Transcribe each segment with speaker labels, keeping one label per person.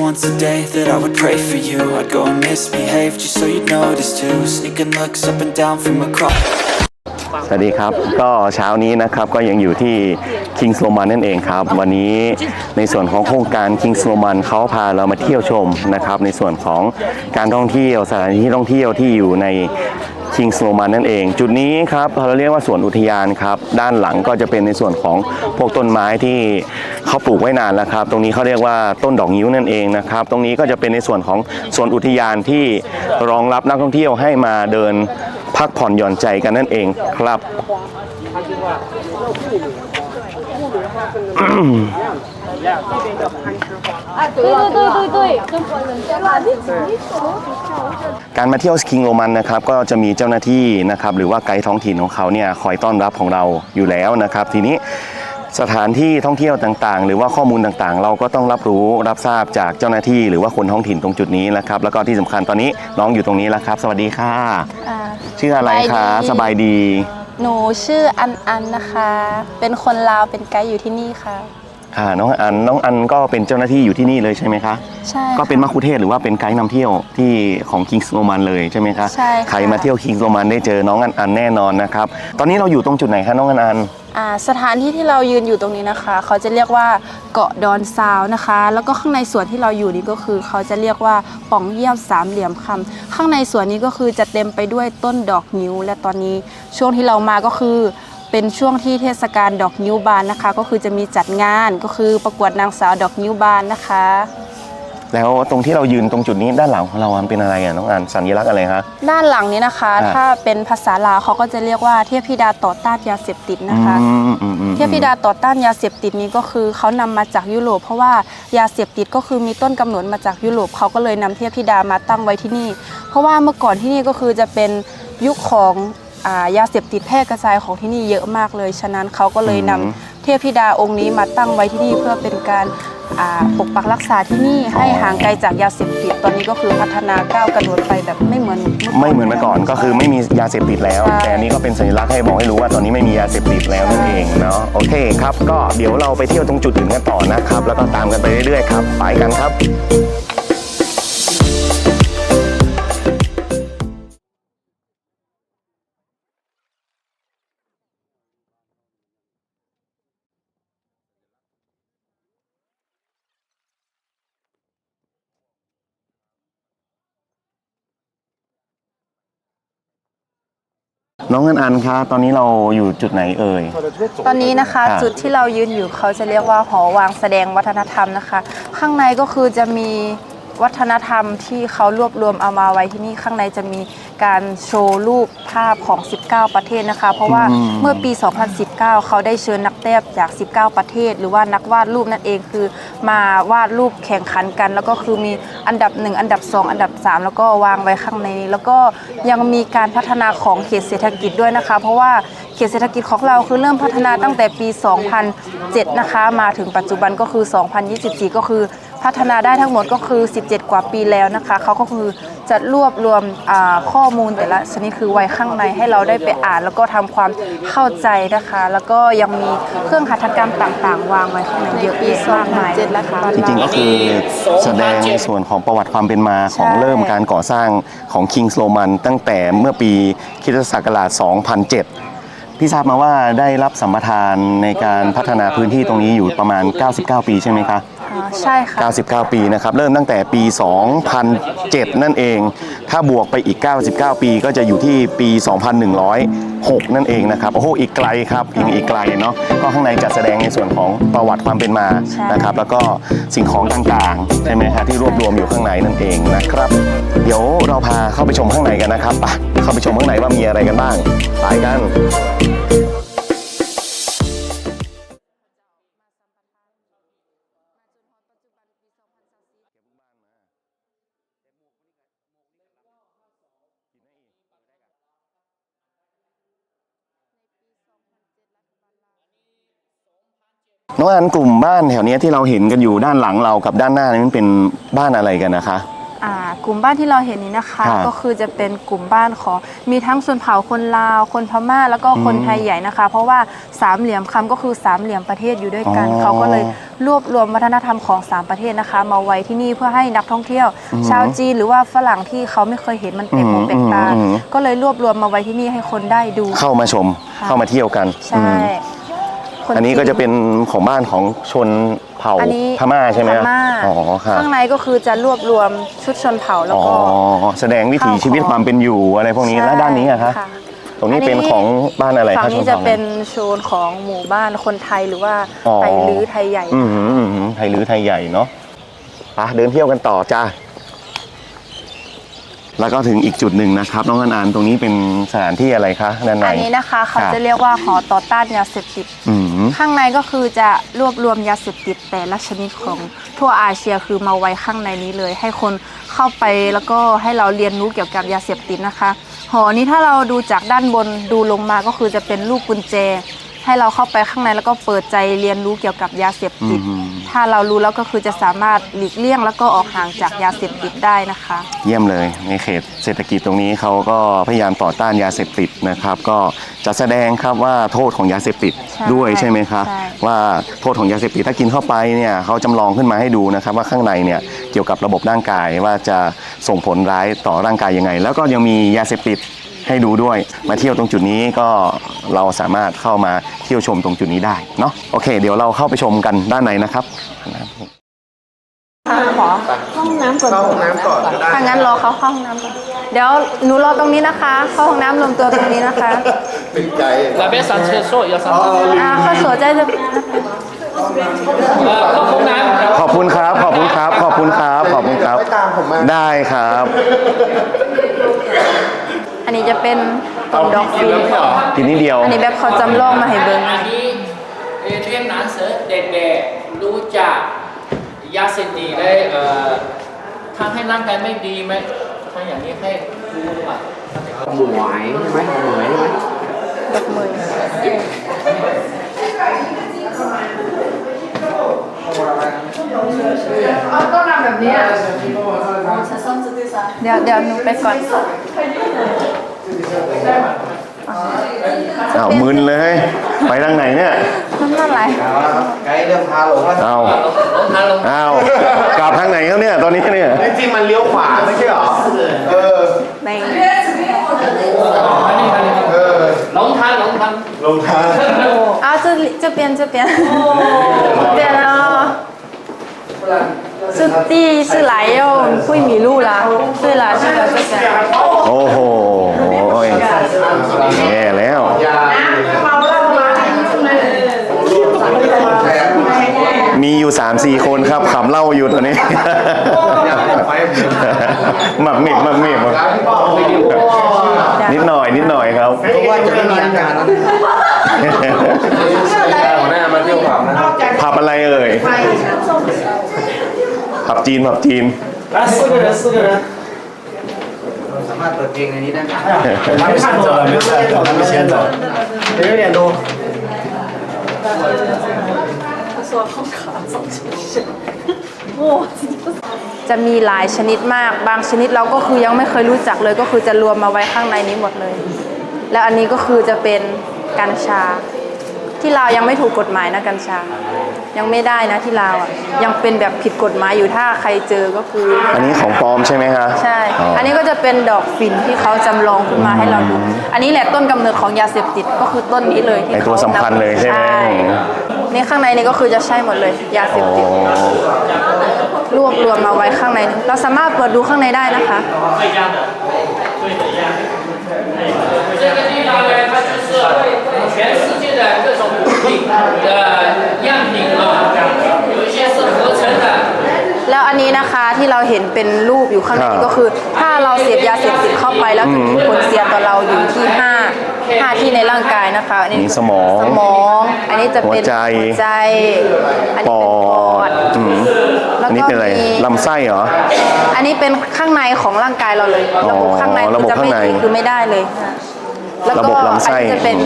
Speaker 1: once a day that I would pray for you I'd go and misbehave just so you'd notice too Sneaking looks up and down from across
Speaker 2: สวัสดีครับ ก็เช้านี้นะครับก็ยังอยู่ที่คิงส์โรมันนั่นเองครับ วันนี้ในส่วนของโครงการคิงส์โรมันเขาพาเรามาเที่ยวชมนะครับ ในส่วนของการท่องเที่ยวสถานที่ท่องเที่ยวที่อยู่ใน Kings Roman นั่นเอง จุดนี้ครับเราเรียกว่าสวนอุทยานครับ ด้านหลังก็จะเป็นในส่วนของพวกต้นไม้ที่เขาปลูกไว้นานแล้วครับ ตรงนี้เขาเรียกว่าต้นดอกนิ้วนั่นเองนะครับ ตรงนี้ก็จะเป็นในส่วนของสวนอุทยานที่รองรับนักท่องเที่ยวให้มาเดินพักผ่อนหย่อนใจกันนั่นเองครับ การมาเที่ยวสกิงโรมันนะครับก็จะมีเจ้าหน้าที่นะครับหรือว่าไกด์ท้องถิ่นของเขาเนี่ยคอยต้อนรับของเราอยู่แล้วนะครับ ทีนี้สถานที่ท่องเที่ยวต่างๆ หรือว่าข้อมูลต่างๆ เราก็ต้องรับรู้รับทราบจากเจ้าหน้าที่หรือว่าคนท้องถิ่นตรงจุดนี้นะครับ แล้วก็ที่สำคัญตอนนี้น้องอยู่ตรงนี้แล้วครับ สวัสดีค่ะชื่ออะไรคะสบา
Speaker 3: ย
Speaker 2: ดี
Speaker 3: หนูชื่ออันอันนะคะ เป็นคนลาวเป็นไกด์อยู่ที่นี่ค่ะ
Speaker 2: ค่ะน้องอันน้องอันก็เป็นเจ้าหน้าที่อยู่ที่นี่เลยใช่ไหมคะ
Speaker 3: ใช่
Speaker 2: ก็เป็น
Speaker 3: ค่ะ
Speaker 2: มัคคุเทศก์หรือว่าเป็นไกด์นำเที่ยวที่ของคิงส์โรมันเลยใช่ไหมคะ
Speaker 3: ใช่ค่ะ
Speaker 2: ใครมาเที่ยวคิงส์โรมันได้เจอน้องอันอันแน่นอนนะครับตอนนี้เราอยู่ตรงจุดไหนคะน้องอันอัน
Speaker 3: อ่าสถานที่ที่เรายืนอยู่ตรงนี้นะคะ เขาจะเรียกว่าเกาะดอนซาวนะคะ แล้วก็ข้างในสวนที่เราอยู่นี่ก็คือ เขาจะเรียกว่าป่องเยี่ยมสามเหลี่ยมคำข้างในสวนนี้ก็คือจะเต็มไปด้วยต้นดอกนิ้ว และตอนนี้ช่วงที่เรามาก็คือ เป็นช่วงที่เทศกาลดอกนิ้วบานนะคะ ก็คือจะมีจัดงานก็คือประกวดนางสาวดอกนิ้วบานนะคะ
Speaker 2: แล้วตรงที่เรายืนตรงจุดนี้ด้านหลังของเรามันเป็นอะไรอะน้องอันสัญลักษณ์อะไรคะ
Speaker 3: ด้านหลังนี้นะคะ
Speaker 2: อ่า
Speaker 3: ถ้าเป็นภาษาลาวเขาก็จะเรียกว่าเทพธิดาต่อต้านยาเสพติดนะคะ
Speaker 2: อืมอืมอืม
Speaker 3: เทพธิดาต่อต้านยาเสพติดนี้ก็คือเขานำมาจากยุโรป เพราะว่ายาเสพติดก็คือมีต้นกำเนิดมาจากยุโรปเขาก็เลยนำเทพธิดามาตั้งไว้ที่นี่ เพราะว่าเมื่อก่อนที่นี่ก็คือจะเป็นยุคของ อ่ายาเสพติดแพร่กระจายของที่นี่เยอะมากเลย ฉะนั้นเขาก็เลยนำเทพธิดาองค์นี้มาตั้งไว้ที่นี่เพื่อเป็นการอ่าปกปักรักษาที่นี่ให้ห่างไกลจากยาเสพติดตอนนี้ก็คือพัฒนาก้าวกระโดดไปแบบไม่เหมือน
Speaker 2: ไม่เหมือนเมื่อก่อนก็คือไม่มียาเสพติดแล้ว
Speaker 3: ใช่
Speaker 2: แต่อันนี้ก็เป็นสัญลักษณ์ให้บอกให้รู้ว่าตอนนี้ไม่มียาเสพติดแล้วนั่นเองเนาะโอเคครับ ก็เดี๋ยวเราไปเที่ยวตรงจุดอื่นกันต่อนะครับ แล้วก็ตามกันไปเรื่อยๆครับไปกันครับ น้องอันอันคะตอนนี้เราอยู่จุดไหนเอ่ย
Speaker 3: ตอนนี้นะคะ
Speaker 2: ครับ
Speaker 3: จุดที่เรายืนอยู่เขาจะเรียกว่าหอวางแสดงวัฒนธรรมนะคะ ข้างในก็คือจะมี วัฒนธรรมที่เขารวบรวมเอามาไว้ที่นี่ข้างในจะมีการโชว์รูปภาพของ 19 ประเทศนะคะ เพราะว่า
Speaker 2: อืม
Speaker 3: เมื่อปี 2019 เขาได้เชิญนักเต้บจาก 19 ประเทศ หรือว่านักวาดรูปนั่นเองคือ มาวาดรูปแข่งขันกัน แล้วก็คือมีอันดับ 1 อันดับ 2 อันดับ 3 แล้วก็วางไว้ข้างในนี้แล้วก็ยังมีการพัฒนาของเขตเศรษฐกิจด้วยนะคะ เพราะว่าเขตเศรษฐกิจของเราคือเริ่มพัฒนาตั้งแต่ปี 2007 นะคะ มาถึงปัจจุบันก็คือ 2024 ก็คือ พัฒนาได้ทั้งหมดก็คือ 17 กว่าปีแล้วนะคะ เขาก็คือจะรวบรวมอ่าข้อมูลแต่ละชนิดคือไว้ข้างในให้เราได้ไปอ่าน แล้วก็ทำความเข้าใจนะคะ แล้วก็ยังมีเครื่องหัตถกรรมต่าง ๆ วางไว้ข้างในเยอะแยะมากมายนะคะ
Speaker 2: จริงๆก็คือแสดงในส่วนของประวัติความเป็นมาของ
Speaker 3: ใช่
Speaker 2: เริ่มการก่อสร้างของ Kings Roman ตั้งแต่เมื่อปีคริสตศักราช 2007 พี่ทราบมาว่าได้รับสัมปทานในการพัฒนาพื้นที่ตรงนี้อยู่ประมาณ 99 ปีใช่ไหมคะ
Speaker 3: อ่าใช่ค่ะ
Speaker 2: 99 ปีนะครับ เริ่มตั้งแต่ปี 2007 นั่นเอง ถ้าบวกไปอีก 99 ปีก็จะอยู่ที่ปี 2106 นั่นเองนะครับ โอ้โห อีกไกลครับยังอีกไกลเนาะ ก็ข้างในจัดแสดงในส่วนของประวัติความเป็นมา
Speaker 3: ใช่
Speaker 2: นะครับ แล้วก็สิ่งของต่างๆ ใช่ไหมครับที่รวบรวมอยู่ข้างในนั่นเองนะครับ เดี๋ยวเราพาเข้าไปชมข้างในกันนะครับไปเข้าไปชมข้างในว่ามีอะไรกันบ้าง ไปกัน น้องอันกลุ่มบ้านแถวเนี้ยที่เราเห็นกันอยู่ด้านหลังเรากับด้านหน้านี่มันเป็นบ้านอะไรกันนะคะ
Speaker 3: อ่ากลุ่มบ้านที่เราเห็นนี้นะคะ
Speaker 2: ครับ
Speaker 3: ก็คือจะเป็นกลุ่มบ้านของมีทั้งส่วนเผ่าคนลาว คนพม่าแล้วก็คน
Speaker 2: อืม
Speaker 3: ไทยใหญ่นะคะ เพราะว่าสามเหลี่ยมคำก็คือสามเหลี่ยมประเทศอยู่ด้วยกัน
Speaker 2: อ๋อ
Speaker 3: เขาก็เลยรวบรวมวัฒนธรรมของสามประเทศนะคะ มาไว้ที่นี่เพื่อให้นักท่องเที่ยว ชาวจีนหรือว่าฝรั่งที่เขาไม่เคยเห็นมันแปลกหูแปลกตา
Speaker 2: อืมอืมอืม
Speaker 3: ก็เลยรวบรวมมาไว้ที่นี่ให้คนได้ดู
Speaker 2: เข้ามาชม
Speaker 3: ค่ะ
Speaker 2: เข้ามาเที่ยวกัน
Speaker 3: ใช่
Speaker 2: อืม
Speaker 3: คน
Speaker 2: อันนี้ก็
Speaker 3: จี
Speaker 2: จะเป็นของบ้านของชนเผ่า
Speaker 3: อันนี้
Speaker 2: พม่าใช่ไหม
Speaker 3: พม่า
Speaker 2: อ๋อค่ะ
Speaker 3: ข้างในก็คือจะรวบรวมชุดชนเผ่าแล้ว
Speaker 2: อ๋อ
Speaker 3: ก็
Speaker 2: แสดงวิถีชีวิตความเป็นอยู่อะไรพวกนี้
Speaker 3: ใช่
Speaker 2: แล้วด้านนี้อะคะ
Speaker 3: ค่ะ
Speaker 2: ตรงนี้
Speaker 3: อันนี้
Speaker 2: เป็นของบ้านอะไร
Speaker 3: ฝั่ง
Speaker 2: คะช
Speaker 3: นี้
Speaker 2: น
Speaker 3: จะ
Speaker 2: เผ่า
Speaker 3: เป็นโซนของหมู่บ้านคนไทยหรือว่า
Speaker 2: อ๋อ
Speaker 3: ไทยลื้อไทยใหญ่
Speaker 2: อืมหืมอืมหืมไทยลื้อไทยใหญ่เนาะไปเดินเที่ยวกันต่อจ้า แล้วก็ถึงอีกจุดหนึ่งนะครับน้องอันอันตรงนี้เป็นสถานที่อะไรคะด้านใน
Speaker 3: อันนี้นะคะเขา
Speaker 2: ครับ
Speaker 3: จะเรียกว่าหอต่อต้านยาเสพติด
Speaker 2: อืม
Speaker 3: ข้างในก็คือจะรวบรวมยาเสพติดแต่ละชนิดของทั่วอาเซียคือมาไว้ข้างในนี้เลย ให้คนเข้าไปแล้วก็ให้เราเรียนรู้เกี่ยวกับยาเสพติดนะคะ หอนี้ถ้าเราดูจากด้านบนดูลงมาก็คือจะเป็นลูกกุญแจ ให้เราเข้าไปข้างในแล้วก็เปิดใจเรียนรู้เกี่ยวกับยาเสพติด
Speaker 2: อืม
Speaker 3: ถ้าเรารู้แล้วก็คือจะสามารถหลีกเลี่ยงแล้วก็ออกห่างจากยาเสพติดได้นะคะ
Speaker 2: เยี่ยมเลยในเขตเศรษฐกิจตรงนี้เขาก็พยายามต่อต้านยาเสพติดนะครับ ก็จะแสดงครับว่าโทษของยาเสพติด
Speaker 3: ใช่
Speaker 2: ด้วยใช่ไหมคะ
Speaker 3: ใช่
Speaker 2: ว่าโทษของยาเสพติดถ้ากินเข้าไปเนี่ยเขาจำลองขึ้นมาให้ดูนะครับ ว่าข้างในเนี่ยเกี่ยวกับระบบร่างกายว่าจะส่งผลร้ายต่อร่างกายยังไง แล้วก็ยังมียาเสพติด ให้ดูด้วย มาเที่ยวตรงจุดนี้ก็เราสามารถเข้ามาเที่ยวชมตรงจุดนี้ได้เนาะโอเค เดี๋ยวเราเข้าไปชมกันด้านในนะครับ
Speaker 3: ห้องน้ำก่อนห้องน้ำก่อนถ้างั้นรอเขาเข้าห้องน้ำเดี๋ยวหนูรอตรงนี้นะคะ เข้าห้องน้ำรวมตัวตรงนี้นะคะ
Speaker 4: เป็นใจลาเบ
Speaker 3: สันเชโซยาซัน
Speaker 4: อ่าข้าสวยใจจ้า
Speaker 2: ขอบคุณครับ ขอบคุณครับ ขอบคุณครับ ขอบคุณครับ ได้ครับ
Speaker 3: อันนี้จะเป็นต้นดอกฟิน
Speaker 2: กินนิดเดียว
Speaker 3: อันนี้แบบเขาจำลองมาให้เบิ่ง
Speaker 4: อันนี้เอ่อเรียนหนังสือเด็กๆรู้จักยาเสพติดได้เอ่อทำให้ร่างกายไม่ดีไหมถ้าอย่างนี้ให้รู้อะ
Speaker 5: หมวยใช่ไหมหมวยใช่ไหม
Speaker 3: ดอกมือเดี๋ยวเดี๋ยวหนูไปก่อน
Speaker 2: อ้าวมึนเลย ไปทางไหนเนี่ย
Speaker 3: น้ำมันไหล
Speaker 5: ไกด์เริ่มพาหลงแล้ว
Speaker 2: อ้าว
Speaker 4: ลงทางลง
Speaker 2: อ้าว กลับทางไหนครับเนี่ย ตอนนี้เนี่ย
Speaker 5: จริงๆมันเลี้ยวขวาไม่ใช่เหรอ เออ
Speaker 3: ใน
Speaker 5: เออ
Speaker 4: ลงทางลงทาง
Speaker 5: ลงทาง
Speaker 3: 啊，这里这边这边，这边啊，这第一次来又会迷路啦。对了，这个这边。
Speaker 2: โอ้ โอ้ยแย่แล้วมีอยู่สามสี่คนครับขำเล่าอยู่ตัวนี้ หมักหมิบหมักหมิบนิดหน่อย นิดหน่อยครับ
Speaker 5: เพราะว่าจะไม่มีอาการหัวน้มาเที่ยวผันะ
Speaker 2: ผับอะไรเอ่ยผับจีนผับจีนา
Speaker 5: มารถเปิงในนี้ได้ไหม
Speaker 6: ไม่ใช่จอไม่ใช่จอไม่
Speaker 5: ใช่จอเดี๋ยวเรียนดู
Speaker 3: จะมีหลายชนิดมาก บางชนิดเราก็คือยังไม่เคยรู้จักเลย ก็คือจะรวมมาไว้ข้างในนี้หมดเลย แล้วอันนี้ก็คือจะเป็นกัญชา ที่ลาวยังไม่ถูกกฎหมายนะกัญชา ยังไม่ได้นะที่ลาวอ่ะ ยังเป็นแบบผิดกฎหมายอยู่ถ้าใครเจอก็คือ
Speaker 2: อันนี้ของปลอมใช่ไหมคะ
Speaker 3: ใช่ อันนี้ก็จะเป็นดอกฝิ่นที่เขาจำลองขึ้นมาให้เราดู อันนี้แหละต้นกำเนิดของยาเสพติดก็คือต้นนี้เลยที่
Speaker 2: ไอตัวสำคัญเลยใช่ไหม
Speaker 3: นี่ข้างในนี่ก็คือจะใช่หมดเลย ยาเส
Speaker 2: อ๋
Speaker 3: พ
Speaker 2: อ
Speaker 3: ติด รวบรวมมาไว้ข้างในนี้เราสามารถเปิดดูข้างในได้นะคะ
Speaker 4: 这个地方呢，它就是全世界的各种毒 品的样品啊，有一些是合成的。
Speaker 3: แล้วอันนี้นะคะที่เราเห็นเป็นรูปอยู่ข้างใน
Speaker 2: ครั
Speaker 3: นี้
Speaker 2: บ
Speaker 3: ก็คือ ถ้าเราเสพยาเสพติดเข้าไปแล้วจะมีผลเสียต่อเราอยู่ที่ห้าห้าที่ในร่างกายนะคะอันนี้
Speaker 2: มีสมอง
Speaker 3: สมอง อันนี้จะเป็น
Speaker 2: หัวใจ
Speaker 3: หัวใจ อัน
Speaker 2: ป
Speaker 3: นี้
Speaker 2: อ
Speaker 3: เป็นปอ
Speaker 2: ด
Speaker 3: ด
Speaker 2: อืม
Speaker 3: แล้ว
Speaker 2: อันนี้
Speaker 3: ก็
Speaker 2: เป็นอะไร
Speaker 3: มี
Speaker 2: ลำไส้เหรอ
Speaker 3: อันนี้เป็นข้างในของร่างกายเราเลย
Speaker 2: อ๋อ
Speaker 3: ระบบข้างใน
Speaker 2: ระบบ
Speaker 3: จะไม่
Speaker 2: ข้างใน
Speaker 3: ดีคือไม่ได้เลยแล้ว
Speaker 2: ระ
Speaker 3: ก็
Speaker 2: บบลำไส้
Speaker 3: อันนี้จะเป็น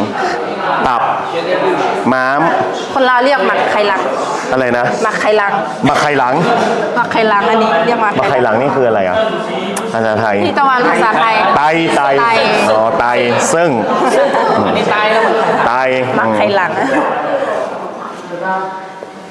Speaker 2: ตับ ม้าม
Speaker 3: คนลาวเรียกหมักไข่ลัง
Speaker 2: อะไรนะ
Speaker 3: หมักไข่ลัง
Speaker 2: บักไข่หลัง
Speaker 3: หมักไข่ลังอันนี้เรียกหมัก
Speaker 2: บักไข่หลังนี่คืออะไรอะภาษาไทย
Speaker 3: ที่ตะวันภาษาไทย
Speaker 2: ไตไต
Speaker 3: ไต
Speaker 2: อ๋อไตซึ่ง
Speaker 4: อันนี้ตายแล้ว
Speaker 2: ไต
Speaker 3: หมักไข่ลัง